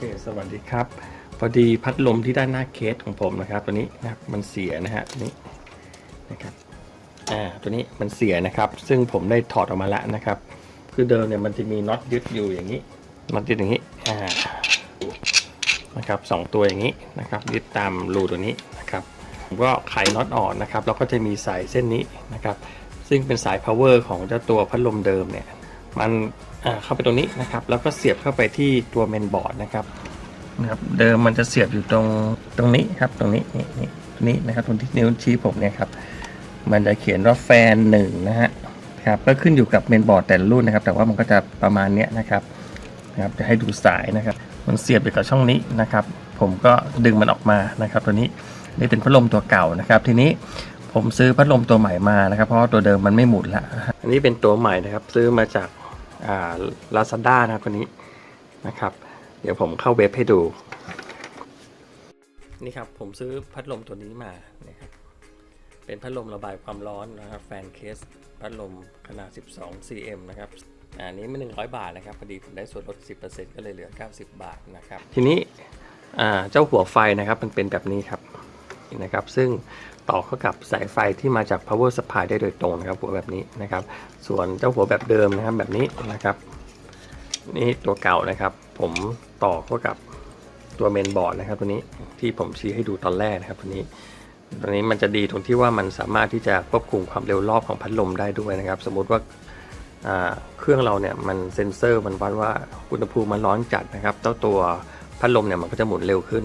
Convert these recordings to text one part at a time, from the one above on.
คสวัสดีครับ พอดีพัดลมที่ด้านหน้าเคสของผมนะครับตัวนี้นะครับมันเสียนะฮะตัวนี้นะครับอ่าตัวนี้มันเสียนะครับ ซึ่งผมได้ถอดออกมาแล้วนะครับ คือเดิมเนี่ยมันจะมีน็อตยึดอยู่อย่างนี้น็อตยึดอย่างนี้อ่านะครับสองตัวอย่างนี้นะครับยึดตามรูตัวนี้นะครับผมก็ไขน็อตออกนะครับแล้วก็จะมีสายเส้นนี้นะครับ ซึ่งเป็นสาย power ของเจ้าตัวพัดลมเดิมเนี่ย มันเข้าไปตรงนี้นะครับ แล้วก็เสียบเข้าไปที่ตัวเมนบอร์ดนะครับนะครับเดิมมันจะเสียบอยู่ตรงตรงนี้ครับตรงนี้นี่นี่ตรงนี้นะครับตรงที่นิ้วชี้ผมเนี่ยครับมันจะเขียนว่าแฟนหนึ่งนะฮะครับก็ขึ้นอยู่กับเมนบอร์ดแต่ละรุ่นนะครับ แต่ว่ามันก็จะประมาณเนี้ยนะครับนะครับจะให้ดูสายนะครับ มันเสียบอยู่กับช่องนี้นะครับ ผมก็ดึงมันออกมานะครับตัวนี้นี่เป็นพัดลมตัวเก่านะครับ ทีนี้ผมซื้อพัดลมตัวใหม่มานะครับ เพราะตัวเดิมมันไม่หมุนละอันนี้เป็นตัวใหม่นะครับ ซื้อมาจาก ลาซาด้านะครับตัวนี้นะครับ เดี๋ยวผมเข้าเว็บให้ดู นี่ครับผมซื้อพัดลมตัวนี้มานะครับเป็นพัดลมระบายความร้อนนะครับแฟนเคสพัดลมขนาด 12 cm นะครับอะอันนี้ไม่100 บาทนะครับพอดีผมได้ส่วนลด 10%ก็เลยเหลือ 90 บาทนะครับ ทีนี้อ่าเจ้าหัวไฟนะครับมันเป็นแบบนี้ครับ นะครับ ซึ่งต่อเข้ากับสายไฟที่มาจาก power supply ได้โดยตรงนะครับ หัวแบบนี้นะครับ ส่วนเจ้าหัวแบบเดิมนะครับแบบนี้นะครับ นี่ตัวเก่านะครับ ผมต่อเข้ากับตัวเมนบอร์ดนะครับ ตัวนี้ที่ผมชี้ให้ดูตอนแรกนะครับตัวนี้ตัวนี้มันจะดีตรงที่ว่ามันสามารถที่จะควบคุมความเร็วรอบของพัดลมได้ด้วยนะครับ สมมุติว่าเครื่องเราเนี่ยมันเซ็นเซอร์มันวัดว่าอุณหภูมิมันร้อนจัดนะครับเจ้าตัวพัดลมเนี่ยมันก็จะหมุนเร็วขึ้น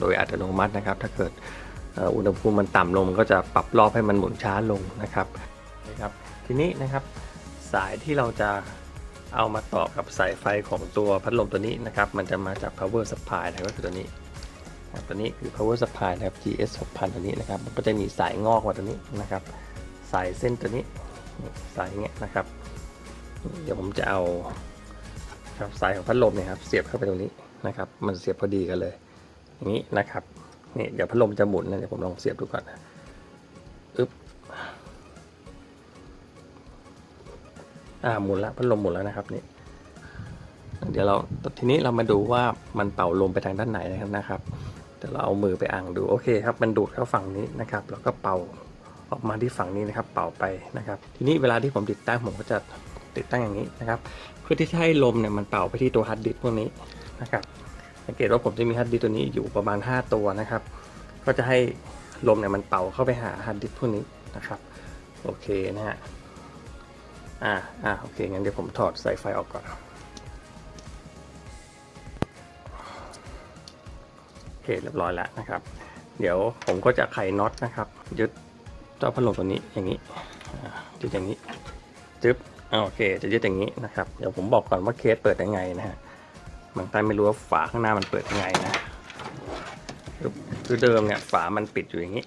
โดยอัตโนมัตินะครับ ถ้าเกิด อุณหภูมิมันต่ำลงมันก็จะปรับรอบให้มันหมุนช้าลงนะครับนะครับ ทีนี้นะครับสายที่เราจะเอามาต่อกับสายไฟของตัวพัดลมตัวนี้นะครับ มันจะมาจาก power supply นะครับก็คือตัวนี้ตัวนี้คือ power supply นะครับ GS 6000ตัวนี้นะครับ มันก็จะมีสายงอกมาตัวนี้นะครับ สายเส้นตัวนี้สายเงี้ยนะครับ เดี๋ยวผมจะเอาครับสายของพัดลมเนี่ยครับเสียบเข้าไปตรงนี้นะครับ มันเสียบพอดีกันเลย อย่างนี้นะครับ นี่เดี๋ยวพัดลมจะหมุนนะเดี๋ยวผมลองเสียบดูก่อนอึ๊บอ่าหมุนแล้วพัดลมหมุนแล้วนะครับนี่เดี๋ยวเราทีนี้เรามาดูว่ามันเป่าลมไปทางด้านไหนนะครับนะครับเดี๋ยวเราเอามือไปอ่างดูโอเคครับมันดูดเข้าฝั่งนี้นะครับแล้วก็เป่าออกมาที่ฝั่งนี้นะครับ เป่าไปนะครับ ทีนี้เวลาที่ผมติดตั้งผมก็จะติดตั้งอย่างนี้นะครับ เพื่อที่จะให้ลมเนี่ยมันเป่าไปที่ตัวฮาร์ดดิสก์พวกนี้นะครับ สังเกตว่าผมจะมีฮาร์ดดิสตัวนี้อยู่ประมาณ 5 ตัวนะครับ ก็จะให้ลมเนี่ยมันเป่าเข้าไปหาฮาร์ดดิสพวกนี้นะครับ โอเคนะฮะ อ่าอ่าโอเค งั้นเดี๋ยวผมถอดสายไฟออกก่อน โอเค เรียบร้อยแล้วนะครับ เดี๋ยวผมก็จะไขน็อตนะครับ ยึดเจ้าพัดลมตัวนี้อย่างนี้ยึดอย่างนี้จึ๊บอ่าโอเค จะยึดอย่างนี้นะครับ เดี๋ยวผมบอกก่อนว่าเคสเปิดยังไงนะฮะ บางท่านไม่รู้ว่าฝาข้างหน้ามันเปิดยังไงนะคือเดิมเนี่ยฝามันปิดอยู่อย่างนี้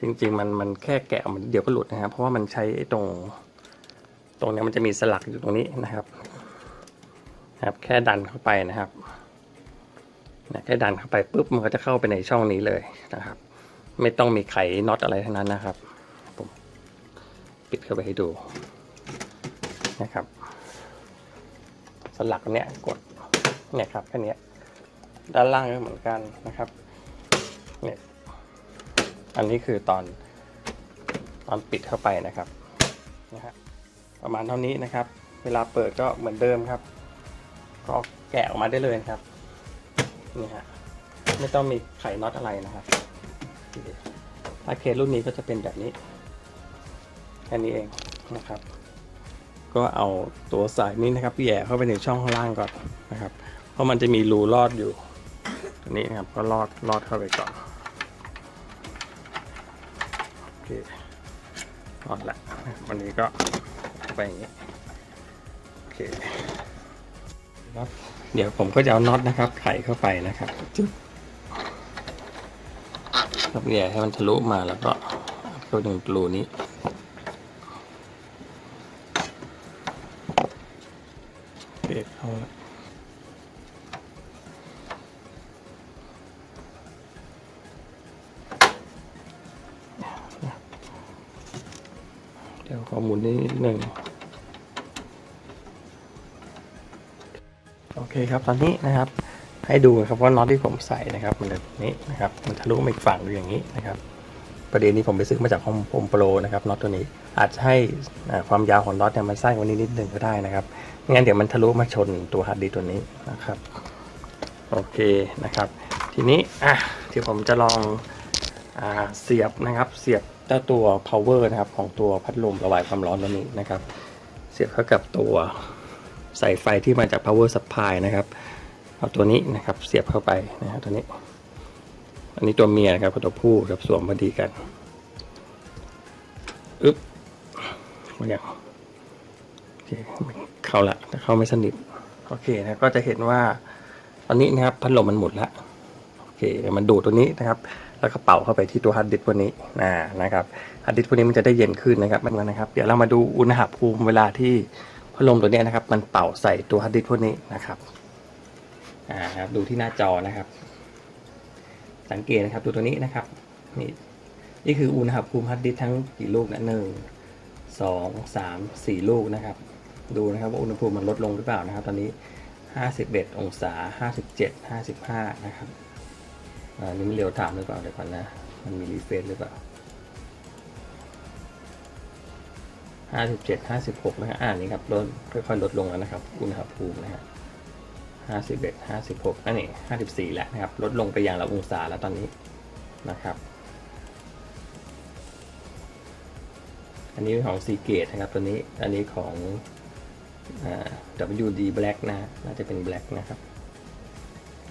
จริงๆมันมันแค่แกะมันเดี๋ยวก็หลุดนะครับ เพราะว่ามันใช้ตรง ตรงนี้มันจะมีสลักอยู่ตรงนี้นะครับครับแค่ดันเข้าไปนะครับนะแค่ดันเข้าไปปุ๊บมันก็จะเข้าไปในช่องนี้เลยนะครับ ไม่ต้องมีไขน็อตอะไรทั้งนั้นนะครับผมปิดเข้าไปให้ดูนะครับ สลักเนี้ยกดเนี่ยครับแค่นี้ด้านล่างก็เหมือนกันนะครับเนี่ยอันนี้คือตอนตอนปิดเข้าไปนะครับนะฮะประมาณเท่านี้นะครับ เวลาเปิดก็เหมือนเดิมครับ ก็แกะออกมาได้เลยครับนี่ฮะไม่ต้องมีไขน็อตอะไรนะครับถ้าเคสรุ่นนี้ก็จะเป็นแบบนี้แค่นี้เองนะครับ ก็เอาตัวสายนี้นะครับแย่เข้าไปในช่องข้างล่างก่อนนะครับ เพราะมันจะมีรูลอดอยู่ตัวนี้นะครับก็ลอดลอดเข้าไปก่อนโอเคลอดละวันนี้ก็ไปอย่างนี้โอเคครับเดี๋ยวผมก็จะเอาน็อตนะครับไขเข้าไปนะครับจึ๊บครับแย่ให้มันทะลุมาแล้วก็เข้าถึงรูนี้ เบรกเอาละเดี๋ยวข อหมุนนิดหนึ่งโอเคครับตอนนี้นะครับ ให้ดูนะครับว่าน็อตที่ผมใส่นะครับมันแบบนี้นะครับมันทะลุมาอีกฝั่งดูอย่างนี้นะครับ ประเด็นนี้ผมไปซื้อมาจากโฮมโปรโปรนะครับน็อตตัวนี้อาจจะให้ความยาวของน็อตเนี่ยมันสั้นกว่านี้นิดนึงก็ได้นะครับไม่งั้นเดี๋ยวมันทะลุมาชนตัวฮาร์ดดิสตัวนี้นะครับโอเคนะครับ ทีนี้อะที่ผมจะลองอเสียบนะครับเสียบ เจ้าตัว power นะครับของตัวพัดลมระบายความร้อนตัวนี้นะครับ เสียบเข้ากับตัวสายไฟที่มาจาก power supply นะครับเอาตัวนี้นะครับเสียบเข้าไปนะครับตัวนี้ อันนี้ตัวเมียนะครับกับตัวผู้ครับสวมพอดีกันอึ๊บมาอย่างโอเคเข้าละแต่เข้าไม่สนิทโอเคนะก็จะเห็นว่า ตอนนี้นะครับพัดลมมันหมุนละโอเคเดี๋ยว มันดูดตัวนี้นะครับ แล้วก็เป่าเข้าไปที่ตัวฮาร์ดดิสก์ตัวนี้นะนะครับฮาร์ดดิสก์ตัวนี้มันจะได้เย็นขึ้นนะครับมันนะครับ เดี๋ยวเรามาดูอุณหภูมิเวลาที่พัดลมตัวนี้นะครับ มันเป่าใส่ตัวฮาร์ดดิสก์พวกนี้นะครับอ่าครับดูที่หน้าจอนะครับ สังเกตนะครับดูตัวนี้นะครับนี่นี่คืออุณหภูมิฮาร์ดดิสก์ทั้งกี่ลูกนะหนึ่งสองสามสี่ลูกนะครับ ดูนะครับว่าอุณหภูมิมันลดลงหรือเปล่านะครับ ตอนนี้ 51 องศา 57 55 นะครับ อ่านี่มันเร็วถามหรือเปล่าเดี๋ยวก่อนนะ มันมีรีเฟรชหรือเปล่า57 56นะฮะอ่านี่ครับลดค่อยๆลดลงแล้วนะครับอุณหภูมินะฮะ51 56อันนี้54แล้วนะครับ ลดลงไปอย่างละองศาแล้วตอนนี้นะครับ อันนี้ของซีเกตนะครับ ตัวนี้ อันนี้ของอ WD Black นะ น่าจะเป็น Black นะครับ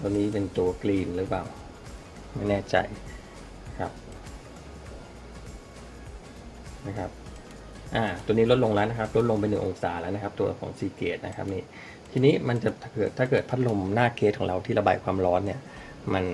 ตัวนี้เป็นตัวกรีนหรือเปล่า ไม่แน่ใจนะครับนะครับอ่าตัวนี้ลดลงแล้วนะครับลดลงไปหนึ่งองศาแล้วนะครับ ตัวของซีเกตนะครับนี่ทีนี้มันจะถ้าเกิดถ้าเกิดพัดลมหน้าเคสของเราที่ระบายความร้อนเนี่ยมัน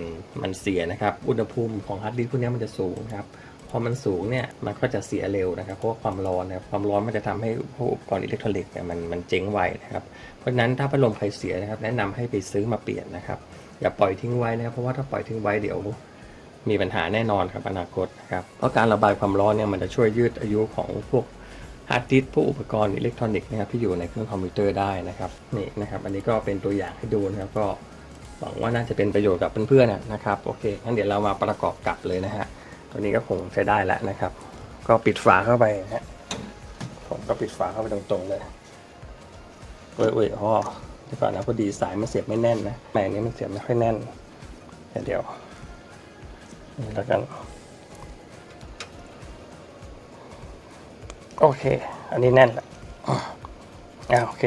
มันเสียนะครับ อุณหภูมิของฮาร์ดดิสก์พวกนี้มันจะสูงครับพอมันสูงเนี่ยมันก็จะเสียเร็วนะครับ เพราะว่าความร้อนนะครับความร้อนมันจะทำให้พวกอุปกรณ์อิเล็กทรอนิกส์เนี่ยมันมันเจ๊งไวนะครับเพราะฉะนั้นถ้าพัดลมใครเสียนะครับ แนะนำให้ไปซื้อมาเปลี่ยนนะครับ อย่าปล่อยทิ้งไว้นะครับเพราะว่าถ้าปล่อยทิ้งไว้เดี๋ยว มีปัญหาแน่นอนครับอนาคตนะครับเพราะการระบายความร้อนเนี่ยมันจะช่วยยืดอายุของพวกฮาร์ดดิสก์พวกอุปกรณ์อิเล็กทรอนิกส์นะครับที่อยู่ในเครื่องคอมพิวเตอร์ได้นะครับนี่นะครับอันนี้ก็เป็นตัวอย่างให้ดูนะครับก็หวังว่าน่าจะเป็นประโยชน์กับเพื่อนๆนะครับโอเคงั้นเดี๋ยวเรามาประกอบกลับเลยนะฮะตัวนี้ก็คงใช้ได้แล้วนะครับ ก็ปิดฝาเข้าไปนะฮะผมก็ปิดฝาเข้าไปตรงๆเลยเอ้ยเอ้ยอ๋อ ดี๋ยวก่อนนะพอดีสายมันเสียบไม่แน่นนะแหม่นี้มันเสียบไม่ค่อยแน่นเดี๋ยวเดี๋ยวนี่แล้วกัน โอเค อันนี้แน่นละอ่าโอเค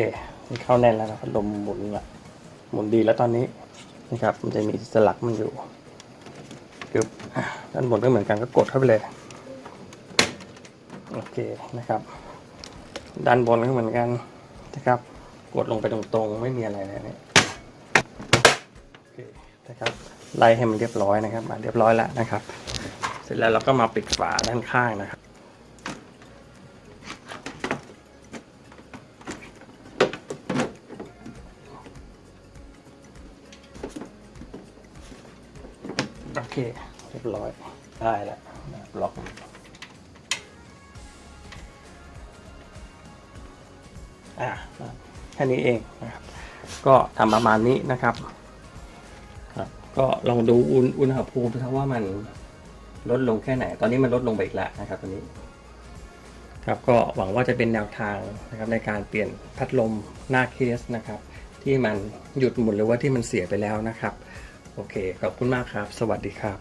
นี่เข้าแน่นแล้วนะพัดลมหมุนละหมุนดีแล้วตอนนี้นี่ครับมันจะมีสลักมันอยู่ปึ๊บด้านบนก็เหมือนกันก็กดเข้าไปเลยโอเคนะครับ ด้านบนก็เหมือนกันนะครับ กดลงไปตรงๆ ไม่มีอะไรเลยเนี่ยโอเคนะครับไล่ให้มันเรียบร้อยนะครับมาเรียบร้อยแล้วนะครับ เสร็จแล้วเราก็มาปิดฝาด้านข้างนะครับโอเคเรียบร้อยได้แล้วนะล็อกอ่าแค่นี้เองนะครับ ก็ทำประมาณนี้นะครับครับ ก็ลองดูอุณอุณหภูมิว่ามันลดลงแค่ไหน ตอนนี้มันลดลงไปอีกแล้วนะครับตอนนี้ ครับก็หวังว่าจะเป็นแนวทางนะครับในการเปลี่ยนพัดลมหน้าเคสนะครับ ที่มันหยุดหมุนหรือว่าที่มันเสียไปแล้วนะครับ โอเคขอบคุณมากครับ สวัสดีครับ